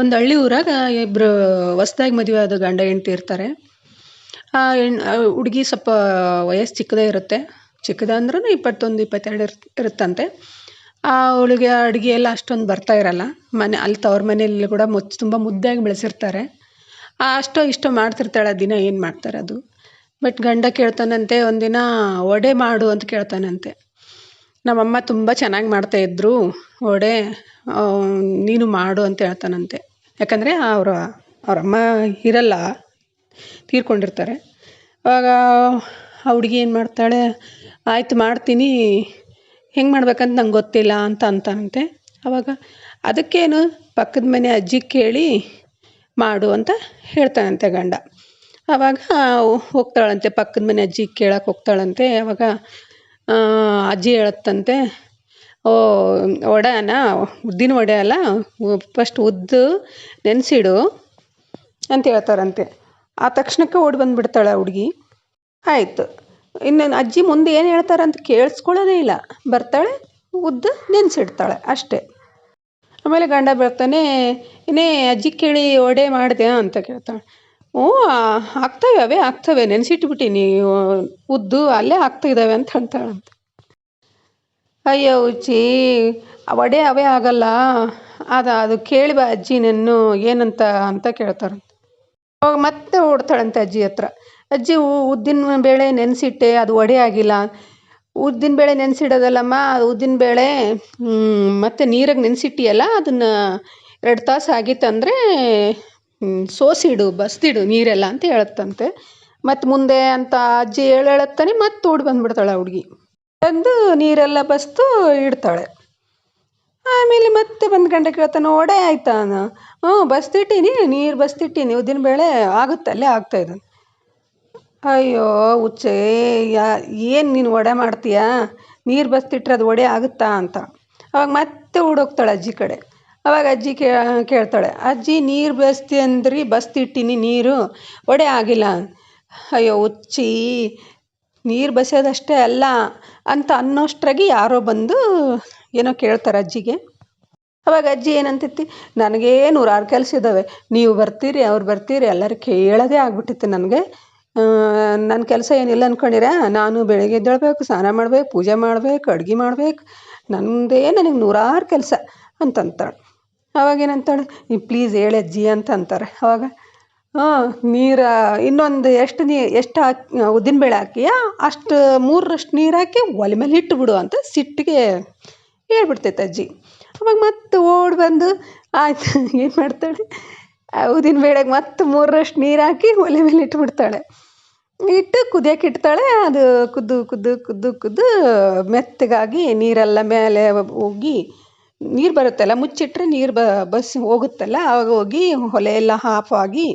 ಒಂದು ಹಳ್ಳಿ ಊರಾಗ ಇಬ್ಬರು ಹೊಸ್ದಾಗಿ ಮದುವೆ ಆದ ಗಂಡ ಹೆಂಡ್ತಿ ಇರ್ತಾರೆ. ಆ ಹೆಣ್ ಹುಡ್ಗಿ ಸ್ವಲ್ಪ ವಯಸ್ಸು ಚಿಕ್ಕದೇ ಇರುತ್ತೆ. ಚಿಕ್ಕದಂದ್ರೂ ಇಪ್ಪತ್ತೊಂದು, ಇಪ್ಪತ್ತೆರಡು ಇರ್, ಇರುತ್ತಂತೆ. ಅವಳಿಗೆ ಅಡುಗೆ ಎಲ್ಲ ಅಷ್ಟೊಂದು ಬರ್ತಾ ಇರಲ್ಲ. ಮನೆ, ಅಲ್ಲಿ ತವ್ರ ಮನೆಯಲ್ಲಿ ಕೂಡ ಮುದ್ದು ತುಂಬ ಮುದ್ದಾಗಿ ಬೆಳೆಸಿರ್ತಾರೆ. ಅಷ್ಟೋ ಇಷ್ಟೋ ಮಾಡ್ತಿರ್ತಾಳೆ ದಿನ ಏನು ಮಾಡ್ತಾರೆ ಅದು. ಬಟ್ ಗಂಡ ಕೇಳ್ತಾನಂತೆ, ಒಂದಿನ ವಡೆ ಮಾಡು ಅಂತ ಕೇಳ್ತಾನಂತೆ. ನಮ್ಮಮ್ಮ ತುಂಬ ಚೆನ್ನಾಗಿ ಮಾಡ್ತಾಯಿದ್ರು ವಡೆ ನೀನು ಮಾಡು ಅಂತ ಹೇಳ್ತಾನಂತೆ. ಯಾಕಂದರೆ ಅವರ ಅವರಮ್ಮ ಇರಲ್ಲ, ತೀರ್ಕೊಂಡಿರ್ತಾರೆ. ಆವಾಗ ಆ ಹುಡುಗಿ ಏನು ಮಾಡ್ತಾಳೆ, ಆಯ್ತು ಮಾಡ್ತೀನಿ, ಹೆಂಗೆ ಮಾಡ್ಬೇಕಂತ ನಂಗೆ ಗೊತ್ತಿಲ್ಲ ಅಂತ ಅಂತಾನಂತೆ. ಆವಾಗ ಅದಕ್ಕೇನು ಪಕ್ಕದ ಮನೆ ಅಜ್ಜಿ ಕೇಳಿ ಮಾಡು ಅಂತ ಹೇಳ್ತಾನಂತೆ ಗಂಡ. ಆವಾಗ ಹೋಗ್ತಾಳಂತೆ, ಪಕ್ಕದ ಮನೆ ಅಜ್ಜಿ ಕೇಳಕ್ಕೆ ಹೋಗ್ತಾಳಂತೆ. ಆವಾಗ ಅಜ್ಜಿ ಹೇಳತ್ತಂತೆ ವಡೆನ? ಉದ್ದಿನ ವಡೆ ಅಲ್ಲ? ಫಸ್ಟ್ ಉದ್ದು ನೆನೆಸಿಡು ಅಂತ ಹೇಳ್ತಾರಂತೆ. ಆ ತಕ್ಷಣಕ್ಕೆ ಓಡಿ ಬಂದುಬಿಡ್ತಾಳೆ ಹುಡುಗಿ. ಆಯಿತು. ಇನ್ನು ಅಜ್ಜಿ ಮುಂದೆ ಏನು ಹೇಳ್ತಾರಂತ ಕೇಳಿಸ್ಕೊಳ್ಳೋದೇ ಇಲ್ಲ. ಬರ್ತಾಳೆ, ಉದ್ದು ನೆನೆಸಿಡ್ತಾಳೆ ಅಷ್ಟೇ. ಆಮೇಲೆ ಗಂಡ ಬರ್ತಾನೆ ಇನ್ನೇ ಅಜ್ಜಿ ಕೇಳಿ ಒಡೆ ಮಾಡಿದೆ ಅಂತ ಕೇಳ್ತಾಳೆ. ಓ ಆಗ್ತವೆ, ಅವೇ ಆಗ್ತವೆ. ನೆನೆಸಿಟ್ಬಿಟ್ಟಿನಿ ಉದ್ದು ಅಲ್ಲೇ ಆಗ್ತಿದ್ದಾವೆ ಅಂತ ಹೇಳ್ತಾಳಂತೆ ಅಯ್ಯೋ ಉಚ್ಚಿ, ವಡೆ ಅವೇ ಆಗಲ್ಲ. ಅದು ಅದು ಕೇಳಿ ಬಾ ಅಜ್ಜಿ ನೆನ್ನು ಏನಂತ ಅಂತ ಕೇಳ್ತಾರಂತೆ. ಅವಾಗ ಮತ್ತೆ ಓಡ್ತಾಳಂತೆ ಅಜ್ಜಿ ಹತ್ರ. ಅಜ್ಜಿ ಉದ್ದಿನ ಬೇಳೆ ನೆನೆಸಿಟ್ಟೆ, ಅದು ವಡೆ ಆಗಿಲ್ಲ. ಉದ್ದಿನ ಬೇಳೆ ನೆನೆಸಿಡೋದಲ್ಲಮ್ಮ ಅದು ಉದ್ದಿನ ಬೇಳೆ ಮತ್ತು ನೀರಾಗೆ ನೆನೆಸಿಟ್ಟಿಯಲ್ಲ, ಅದನ್ನು ಎರಡು ತಾಸು ಆಗಿತ್ತಂದರೆ ಸೋಸಿಡು, ಬಸ್ದಿಡು ನೀರೆಲ್ಲ ಅಂತ ಹೇಳತ್ತಂತೆ. ಮತ್ತು ಮುಂದೆ ಅಂತ ಅಜ್ಜಿ ಹೇಳು ಹೇಳತ್ತಾನೆ, ಮತ್ತೆ ಓಡಿ ಬಂದ್ಬಿಡ್ತಾಳೆ ಆ ಹುಡ್ಗಿ. ಬಂದು ನೀರೆಲ್ಲ ಬಸ್ದು ಇಡ್ತಾಳೆ. ಆಮೇಲೆ ಮತ್ತೆ ಬಂದು ಗಂಡ ಕೇಳ್ತಾನೆ ವಡೆ ಆಯ್ತಾ ಹ್ಞೂ, ಬಸ್ತಿಟ್ಟೀನಿ, ನೀರು ಬಸ್ತಿಟ್ಟೀನಿ, ಉದ್ದಿನ ಬೇಳೆ ಆಗುತ್ತೆ, ಅಲ್ಲೇ ಆಗ್ತಾಯಿದೆ ಅಯ್ಯೋ, ಹುಚ್ಚೇ, ಯಾ, ಏನು ನೀನು ವಡೆ ಮಾಡ್ತೀಯಾ? ನೀರು ಬಸ್ತಿಟ್ರೆ ಅದು ವಡೆ ಆಗುತ್ತಾ ಅಂತ. ಅವಾಗ ಮತ್ತೆ ಓಡೋಗ್ತಾಳೆ ಅಜ್ಜಿ ಕಡೆ. ಅವಾಗ ಅಜ್ಜಿ ಕೇಳ್ತಾಳೆ, ಅಜ್ಜಿ, ನೀರು ಬಸ್ತಿ ಅಂದ್ರಿ, ಬಸ್ತಿಟ್ಟೀನಿ, ನೀರು, ವಡೆ ಆಗಿಲ್ಲ. ಅಯ್ಯೋ, ಹುಚ್ಚಿ ನೀರು ಬಸಿಯೋದಷ್ಟೇ ಅಲ್ಲ ಅಂತ ಅನ್ನೋಷ್ಟ್ರಾಗಿ ಯಾರೋ ಬಂದು ಏನೋ ಕೇಳ್ತಾರೆ ಅಜ್ಜಿಗೆ. ಅವಾಗ ಅಜ್ಜಿ ಏನಂತೈತಿ ನನಗೇ ನೂರಾರು ಕೆಲಸ ಇದ್ದಾವೆ ನೀವು ಬರ್ತೀರಿ, ಅವ್ರು ಬರ್ತೀರಿ, ಎಲ್ಲರೂ ಕೇಳೋದೇ ಆಗ್ಬಿಟ್ಟಿತ್ತು ನನಗೆ. ನನ್ನ ಕೆಲಸ ಏನಿಲ್ಲ ಅಂದ್ಕೊಂಡಿರ ನಾನು ಬೆಳಗ್ಗೆ ಎದ್ದೇಳ್ಬೇಕು, ಸ್ನಾನ ಮಾಡ್ಬೇಕು, ಪೂಜೆ ಮಾಡ್ಬೇಕು, ಅಡ್ಗೆ ಮಾಡ್ಬೇಕು. ನನ್ನದೇ ನನಗೆ ನೂರಾರು ಕೆಲಸ ಅಂತಂತಾಳೆ. ಅವಾಗ ಏನಂತಾಳೆ ನೀವು ಪ್ಲೀಸ್ ಹೇಳಿ ಅಜ್ಜಿ ಅಂತ ಅಂತಾರೆ. ಅವಾಗ ಹಾಂ, ನೀರು ಇನ್ನೊಂದು ಎಷ್ಟು ನೀ, ಎಷ್ಟು ಹಾಕಿ ಉದ್ದಿನಬೇಳೆ ಹಾಕಿಯಾ? ಅಷ್ಟು ಮೂರರಷ್ಟು ನೀರು ಹಾಕಿ ಒಲೆ ಮೇಲೆ ಬಿಡು ಅಂತ ಸಿಟ್ಟಿಗೆ ಹೇಳ್ಬಿಡ್ತೈತೆ ಅಜ್ಜಿ. ಅವಾಗ ಮತ್ತೆ ಓಡಿ ಬಂದು, ಆಯ್ತು, ಏನು ಮಾಡ್ತಾಳೆ? ಉದ್ದಿನಬೇಳೆಗೆ ಮತ್ತೆ ಮೂರರಷ್ಟು ನೀರು ಹಾಕಿ ಒಲೆ ಮೇಲೆ ಇಟ್ಬಿಡ್ತಾಳೆ ಇಟ್ಟು ಕುದಿಯಕ್ಕೆ ಇಡ್ತಾಳೆ, ಅದು ಕುದ್ದು ಕುದ್ದು ಕುದ್ದು ಕುದ್ದು ಮೆತ್ತಗಾಗಿ ನೀರೆಲ್ಲ ಮೇಲೆ ಹೋಗಿ ನೀರು ಬರುತ್ತಲ್ಲ, ಮುಚ್ಚಿಟ್ರೆ ನೀರು ಬಸ್ ಹೋಗುತ್ತಲ್ಲ, ಆವಾಗ ಹೋಗಿ ಒಲೆ ಎಲ್ಲ ಹಾಫ್ ಆಗಿ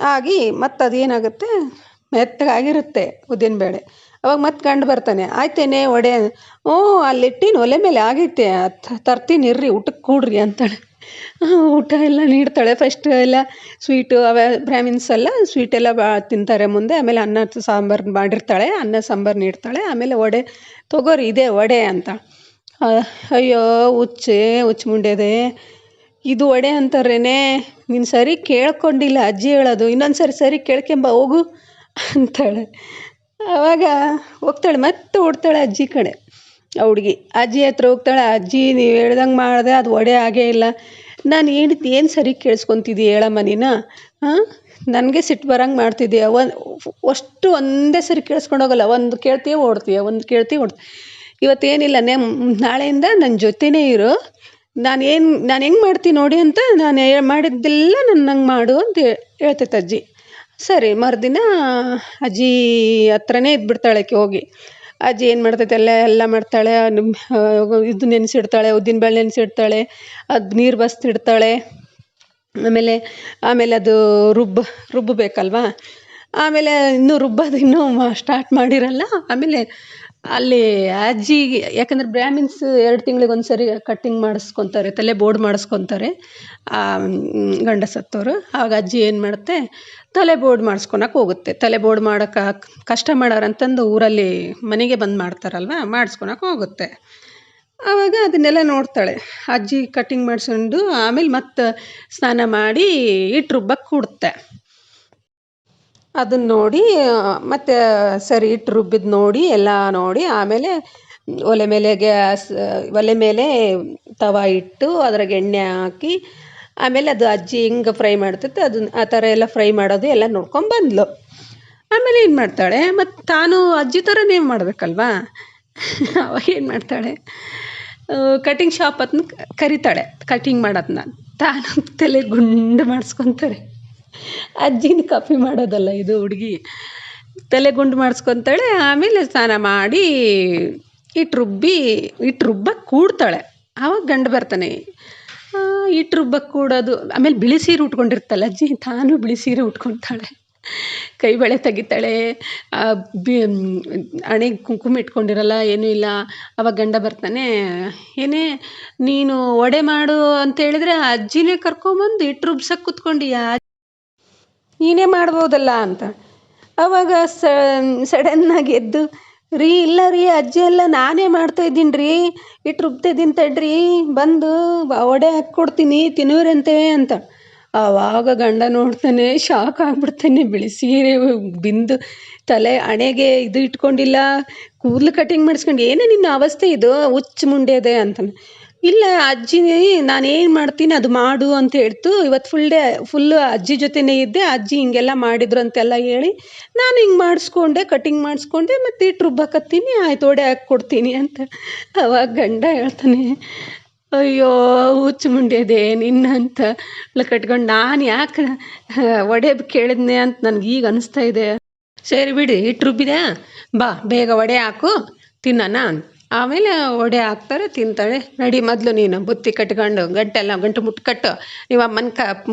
ಆಗಿ ಮತ್ತು ಅದೇನಾಗುತ್ತೆ ಮೆತ್ತಗಾಗಿರುತ್ತೆ ಉದ್ದಿನಬೇಳೆ ಅವಾಗ ಮತ್ತೆ ಗಂಡ ಬರ್ತಾನೆ, ಆಯ್ತೇನೆ ವಡೆ. ಹ್ಞೂ ಅಲ್ಲಿಟ್ಟಿನಿ ಒಲೆ ಮೇಲೆ ಆಗೈತೆ ತರ್ತೀನಿ ಇರ್ರಿ ಊಟಕ್ಕೆ ಕೂಡ್ರಿ ಅಂತಾಳೆ. ಊಟ ಎಲ್ಲ ನೀಡ್ತಾಳೆ ಫಸ್ಟ್ ಎಲ್ಲ ಸ್ವೀಟು ಅವೆ ಬ್ರಾಹ್ಮಿನ್ಸ್ ಎಲ್ಲ ಸ್ವೀಟ್ ಎಲ್ಲ ಬಾ, ತಿಂತಾರೆ ಮುಂದೆ, ಆಮೇಲೆ ಅನ್ನ ಸಾಂಬಾರು ಮಾಡಿರ್ತಾಳೆ, ಅನ್ನ, ಸಾಂಬಾರು ನೀಡ್ತಾಳೆ, ಆಮೇಲೆ ವಡೆ, ತಗೋರಿ, ಇದೇ ವಡೆ ಅಂತ. ಅಯ್ಯೋ ಹುಚ್ಚೆ ಹುಚ್ಚು ಮುಂಡೆದೆ ಇದು ವಡೆ ಅಂತಾರೇನೆ ನೀನು ಸರಿ ಕೇಳ್ಕೊಂಡಿಲ್ಲ, ಅಜ್ಜಿ ಹೇಳೋದು ಇನ್ನೊಂದು ಸರಿ ಸರಿ ಕೇಳ್ಕೊಂಬ ಹೋಗು ಅಂತಾಳೆ. ಆವಾಗ ಹೋಗ್ತಾಳೆ, ಮತ್ತೆ ಓಡ್ತಾಳೆ ಅಜ್ಜಿ ಕಡೆ ಆ ಹುಡುಗಿ. ಅಜ್ಜಿ ಹತ್ರ ಹೋಗ್ತಾಳೆ, ಅಜ್ಜಿ, ನೀವು ಹೇಳ್ದಂಗೆ ಮಾಡಿದೆ, ಅದು ಒಡೆ ಆಗೇ ಇಲ್ಲ. ನಾನು ಹೇಳಿದ್ದು ಏನು ಸರಿ ಕೇಳಿಸ್ಕೊತಿದ್ದೀ ಹೇಳಮ್ಮ ನೀನು? ಹಾಂ ನನಗೆ ಸಿಟ್ಟು ಬರೋಂಗೆ ಮಾಡ್ತಿದ್ದೀಯ ಒಂದು ಅಷ್ಟು ಒಂದೇ ಸರಿ ಕೇಳಿಸ್ಕೊಂಡು ಹೋಗಲ್ಲ, ಒಂದು ಕೇಳ್ತೀಯ, ಓಡ್ತೀಯ, ಒಂದು ಕೇಳ್ತೀಯ, ಓಡ್ತೀಯ. ಇವತ್ತೇನಿಲ್ಲ ನೆಮ್ಮ ನಾಳೆಯಿಂದ ನನ್ನ ಜೊತೆನೇ ಇರು. ನಾನು ಏನು, ನಾನು ಹೆಂಗೆ ಮಾಡ್ತೀನಿ ನೋಡಿ ಅಂತ ನಾನು ಮಾಡಿದ್ದೆಲ್ಲ ನನ್ನ ಹಂಗೆ ಮಾಡು ಅಂತ ಹೇಳ್ತೈತೆ ಅಜ್ಜಿ. ಸರಿ, ಮರುದಿನ ಅಜ್ಜಿ ಹತ್ರನೇ ಇದ್ಬಿಡ್ತಾಳೆ ಆಕೆ ಹೋಗಿ. ಅಜ್ಜಿ ಏನು ಮಾಡ್ತೈತೆ, ಎಲ್ಲ ಎಲ್ಲ ಮಾಡ್ತಾಳೆ ಇದು ನೆನೆಸಿಡ್ತಾಳೆ ಉದ್ದಿನಬೇಳೆ ನೆನೆಸಿಡ್ತಾಳೆ, ಅದು ನೀರು ಬಸ್ತಿಡ್ತಾಳೆ, ಆಮೇಲೆ ಆಮೇಲೆ ಅದು ರುಬ್ಬ, ರುಬ್ಬಬೇಕಲ್ವಾ? ಆಮೇಲೆ ಇನ್ನೂ ರುಬ್ಬೋದು ಇನ್ನೂ ಸ್ಟಾರ್ಟ್ ಮಾಡಿರಲ್ಲ, ಆಮೇಲೆ ಅಲ್ಲಿ ಅಜ್ಜಿ, ಯಾಕಂದ್ರೆ ಬ್ರಾಹ್ಮಿನ್ಸ್ ಎರಡು ತಿಂಗ್ಳಿಗೆ ಒಂದ್ಸರಿ ಕಟ್ಟಿಂಗ್ ಮಾಡಿಸ್ಕೊತಾರೆ, ತಲೆ ಬೋರ್ಡ್ ಮಾಡಿಸ್ಕೊತಾರೆ ಗಂಡ ಸತ್ತವರು. ಆವಾಗ ಅಜ್ಜಿ ಏನು ಮಾಡುತ್ತೆ, ತಲೆ ಬೋರ್ಡ್ ಮಾಡ್ಸ್ಕೊಳಕ್ಕೆ ಹೋಗುತ್ತೆ. ತಲೆ ಬೋರ್ಡ್ ಮಾಡೋಕೆ ಕಷ್ಟ ಮಾಡೋರು ಅಂತಂದು ಊರಲ್ಲಿ ಮನೆಗೆ ಬಂದು ಮಾಡ್ತಾರಲ್ವ, ಮಾಡಿಸ್ಕೊಳಕ್ ಹೋಗುತ್ತೆ. ಆವಾಗ ಅದನ್ನೆಲ್ಲ ನೋಡ್ತಾಳೆ. ಅಜ್ಜಿ ಕಟ್ಟಿಂಗ್ ಮಾಡಿಸ್ಕೊಂಡು ಆಮೇಲೆ ಮತ್ತೆ ಸ್ನಾನ ಮಾಡಿ ಹಿಟ್ಟು ರುಬ್ಬಕ್ಕೆ ಕೂಡುತ್ತೆ ಅದನ್ನ ನೋಡಿ, ಮತ್ತೆ ಸರಿ ಇಟ್ಟು ರುಬ್ಬಿದ್ದು ನೋಡಿ, ಎಲ್ಲ ನೋಡಿ, ಆಮೇಲೆ ಒಲೆ ಮೇಲೆ ಗ್ಯಾಸ್, ಒಲೆ ಮೇಲೆ ತವ ಇಟ್ಟು ಅದ್ರಾಗ ಎಣ್ಣೆ ಹಾಕಿ, ಆಮೇಲೆ ಅದು ಅಜ್ಜಿ ಹೆಂಗೆ ಫ್ರೈ ಮಾಡ್ತೈತೆ ಅದನ್ನ ಆ ಥರ ಎಲ್ಲ ಫ್ರೈ ಮಾಡೋದು ಎಲ್ಲ ನೋಡ್ಕೊಂಡ್ಬಂದ್ಲು ಆಮೇಲೆ ಏನು ಮಾಡ್ತಾಳೆ ಮತ್ತು ತಾನು ಅಜ್ಜಿ ಥರನೇ ಮಾಡಬೇಕಲ್ವಾ? ಅವಾಗ ಏನು ಮಾಡ್ತಾಳೆ ಕಟಿಂಗ್ ಶಾಪ್ ಅದನ್ನ ಕರಿತಾಳೆ ಕಟಿಂಗ್ ಮಾಡೋದನ್ನ ತಾನು ತಲೆ ಗುಂಡು ಮಾಡಿಸ್ಕೊತಾಳೆ ಅಜ್ಜಿನ ಕಾಪಿ ಮಾಡೋದಲ್ಲ ಇದು ಹುಡುಗಿ. ತಲೆ ಗುಂಡು ಮಾಡಿಸ್ಕೊತಾಳೆ, ಆಮೇಲೆ ಸ್ನಾನ ಮಾಡಿ ಹಿಟ್ಟು ರುಬ್ಬಿ ಹಿಟ್ಟು ರುಬ್ಬಕ್ಕೆ ಕೂಡ್ತಾಳೆ. ಆವಾಗ ಗಂಡ ಬರ್ತಾನೆ ಹಿಟ್ಟು ರುಬ್ಬಕ್ಕೆ ಕೂಡೋದು. ಆಮೇಲೆ ಬಿಳಿ ಸೀರೆ ಉಟ್ಕೊಂಡಿರ್ತಾಳೆ ಅಜ್ಜಿ, ತಾನು ಬಿಳಿ ಸೀರೆ ಉಟ್ಕೊತಾಳೆ. ಕೈ ಬಳೆ ತೆಗಿತಾಳೆ ಬಿ ಹಣೆಗೆ ಕುಂಕುಮ ಇಟ್ಕೊಂಡಿರಲ್ಲ, ಏನೂ ಇಲ್ಲ. ಅವಾಗ ಗಂಡ ಬರ್ತಾನೆ, ಏನೇ, ನೀನು ಒಡೆ ಮಾಡು ಅಂತ ಹೇಳಿದ್ರೆ ಅಜ್ಜಿನೇ ಕರ್ಕೊಂಬಂದು ಹಿಟ್ಟು ರುಬ್ಸಕ್ಕೆ ಕೂತ್ಕೊಂಡೀಯಾ? ನೀನೇ ಮಾಡ್ಬೋದಲ್ಲ ಅಂತ. ಅವಾಗ ಸಡನ್ನಾಗಿ ಎದ್ದು, ರೀ ಇಲ್ಲ ರೀ ಅಜ್ಜಿ ಎಲ್ಲ ನಾನೇ ಮಾಡ್ತಾ ಇದ್ದೀನಿ ರೀ ಇಟ್ಟು ರುಬ್ತಾ ಇದ್ದೀನಿ ತಡ್ರಿ, ಬಂದು ವಡೆ ಹಾಕ್ಕೊಡ್ತೀನಿ, ತಿನ್ನೋರಂತೆ ಅಂತ. ಆವಾಗ ಗಂಡ ನೋಡ್ತಾನೆ ಶಾಕ್ ಆಗ್ಬಿಡ್ತಾನೆ, ಬಿಳಿ ಸೀರೆ ಬಿಂದು ತಲೆ ಹಣೆಗೆ ಇದು ಇಟ್ಕೊಂಡಿಲ್ಲ, ಕೂದಲು ಕಟಿಂಗ್ ಮಾಡಿಸ್ಕೊಂಡು, ಏನೇ ನಿನ್ನ ಅವಸ್ಥೆ ಇದು, ಹುಚ್ಚು ಮುಂಡೆದೆ ಅಂತಾನೆ. ಇಲ್ಲ, ಅಜ್ಜಿ ನಾನೇನು ಮಾಡ್ತೀನಿ, ಅದು ಮಾಡು ಅಂತ ಹೇಳ್ತು. ಇವತ್ತು ಫುಲ್ ಡೇ ಫುಲ್ಲು ಅಜ್ಜಿ ಜೊತೆನೇ ಇದ್ದೆ. ಅಜ್ಜಿ ಹಿಂಗೆಲ್ಲ ಮಾಡಿದ್ರು ಅಂತೆಲ್ಲ ಹೇಳಿ ನಾನು ಹಿಂಗೆ ಮಾಡಿಸ್ಕೊಂಡೆ ಕಟಿಂಗ್ ಮಾಡಿಸ್ಕೊಂಡೆ, ಮತ್ತು ಹಿಟ್ಟು ರುಬ್ಬಕತ್ತೀನಿ, ಆಯ್ತು ಹಾಕ್ ಕೊಡ್ತೀನಿ ಅಂತ ಅವಾಗ ಗಂಡ ಹೇಳ್ತಾನೆ, ಅಯ್ಯೋ, ಹುಚ್ಚು ನಿನ್ನ ನಿನ್ನಂತ ಕಟ್ಕೊಂಡು ನಾನು ಯಾಕೆ ಒಡೆ ಕೇಳಿದ್ನೆ ಅಂತ ನನಗೆ ಈಗ ಅನಿಸ್ತಾ ಇದೆ. ಸರಿ ಬಿಡಿ ಹಿಟ್ಟು ರುಬ್ಬಿದೆ ಬಾ, ಬೇಗ ವಡೆ ಹಾಕು, ತಿನ್ನೋಣ ಆಮೇಲೆ ವಡೆ ಹಾಕ್ತಾರೆ, ತಿಂತಾಳೆ. ನಡಿ ಮೊದಲು ನೀನು ಬುತ್ತಿ ಕಟ್ಕೊಂಡು, ಗಂಟೆಲ್ಲ ಗಂಟು ಮುಟ್ಟು ಕಟ್ಟು ನಿಮ್ಮ ಅಮ್ಮನ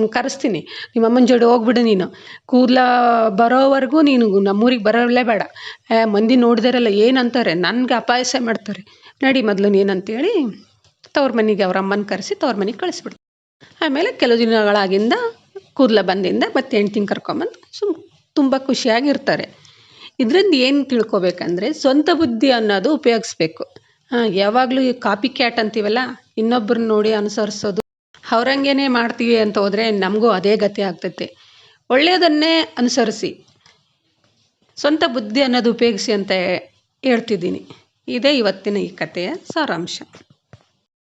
ಕರೆಸ್ತೀನಿ. ನಿಮ್ಮ ಅಮ್ಮನ ಜೋಡಿ ಹೋಗ್ಬಿಡು ನೀನು. ಕೂದಲ ಬರೋವರೆಗೂ ನೀನು ನಮ್ಮೂರಿಗೆ ಬರಲೇ ಬೇಡ. ಏ, ಮಂದಿ ನೋಡಿದಾರಲ್ಲ, ಏನಂತಾರೆ? ನನಗೆ ಅಪಾಯಸ ಮಾಡ್ತಾರೆ. ನಡಿ ಮೊದಲು ನೀನು ಅಂತೇಳಿ ತವ್ರ ಮನೆಗೆ ಅವ್ರ ಅಮ್ಮನ ಕರೆಸಿ ತವ್ರ ಮನೆಗೆ ಕಳಿಸ್ಬಿಡ್ತಾರೆ ಆಮೇಲೆ ಕೆಲವು ದಿನಗಳಾಗಿಂದ ಕೂದಲ ಬಂದಿಂದ ಮತ್ತೆ ಹೆಂಡ್ತಿನ ಕರ್ಕೊಂಬಂದು ಸುಮ್ ತುಂಬ ಖುಷಿಯಾಗಿರ್ತಾರೆ. ಇದರಿಂದ ಏನು ತಿಳ್ಕೊಬೇಕಂದ್ರೆ ಸ್ವಂತ ಬುದ್ಧಿ ಅನ್ನೋದು ಉಪಯೋಗಿಸ್ಬೇಕು. ಯಾವಾಗಲೂ ಈ ಕಾಪಿ ಕ್ಯಾಟ್ ಅಂತೀವಲ್ಲ ಇನ್ನೊಬ್ರನ್ನ ನೋಡಿ ಅನುಸರಿಸೋದು. ಅವ್ರಂಗೇನೆ ಮಾಡ್ತೀವಿ ಅಂತ ಹೋದರೆ ನಮಗೂ ಅದೇ ಗತಿ ಆಗ್ತೈತೆ. ಒಳ್ಳೆಯದನ್ನೇ ಅನುಸರಿಸಿ. ಸ್ವಂತ ಬುದ್ಧಿ ಅನ್ನೋದು ಉಪಯೋಗಿಸಿ ಅಂತ ಹೇಳ್ತಿದ್ದೀನಿ. ಇದೇ ಇವತ್ತಿನ ಈ ಕಥೆಯ ಸಾರಾಂಶ.